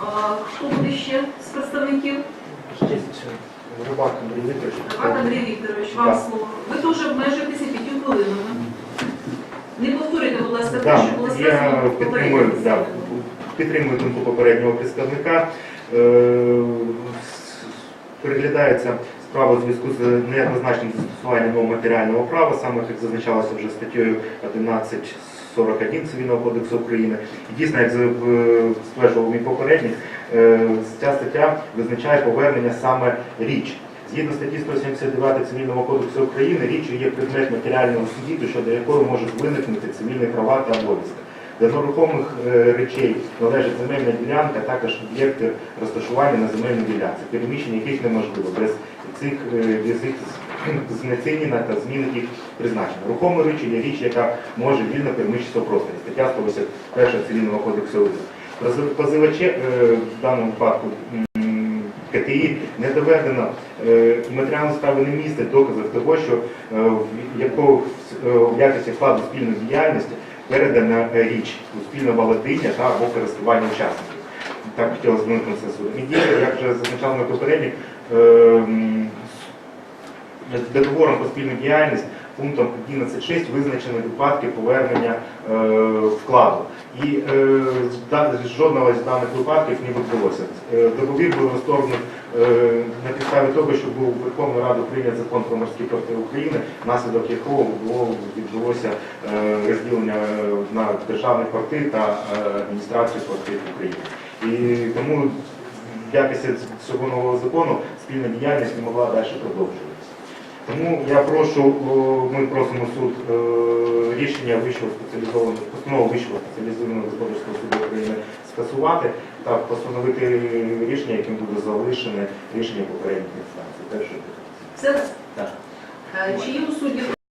А, Хто буде ще з представників? Рибак Андрій Вікторович. Рибак Андрій Вікторович, вам слово. Ви теж обмежуєтеся п'ятью хвилинами. Не повторюйте, будь ласка, те, що було сказано підтримую, да, підтримую думку попереднього представника. Е, Переглядається справа у зв'язку з неоднозначним застосуванням матеріального права, саме як зазначалося вже статтею 1141 Цивільного кодексу України. І дійсно, як стверджував мій попередник, е, ця стаття визначає повернення саме річ. Згідно статті 179 Цивільного кодексу України, річчю є предмет матеріального суді, щодо якої можуть виникнути цивільні права та обов'язки. До нерухомих е, речей належить земельна ділянка, також об'єкти розташування на земельній ділянці, переміщення яких неможливо без цих е, без їх знецінення та зміни їх призначення. Рухоме речі є річ, яка може вільно переміщитися в просторі. Стаття 181 Цивільного кодексу Позиваче е, в даному випадку КТІ не доведено е, матеріальної справи не містить доказів того, що е, в якого е, в якості складу спільної діяльності передана е, річ у спільне володіння та або користування учасників. Так хотілося на суд. І дійсно, як вже зазначав мій попередник, е, договором про спільну діяльність пунктом 11.6 визначені випадки повернення е, вкладу. І е, жодного з даних випадків не відбулося. Е, договір був розторгнут е, на підставі того, що був Верховною Радою прийнят закон про морські порти України, внаслідок якого було відбулося розділення на державні порти та адміністрацію портів України. І тому в якості цього нового закону спільна діяльність не могла далі продовжуватися. Тому я прошу, ми просимо суд е, рішення вищого спеціалізованого постанову вищого спеціалізованого господарського суду України скасувати та постановити рішення, яким буде залишене рішення попередніх інстанцій. Перше. Все? Так. Е, Чи є у судді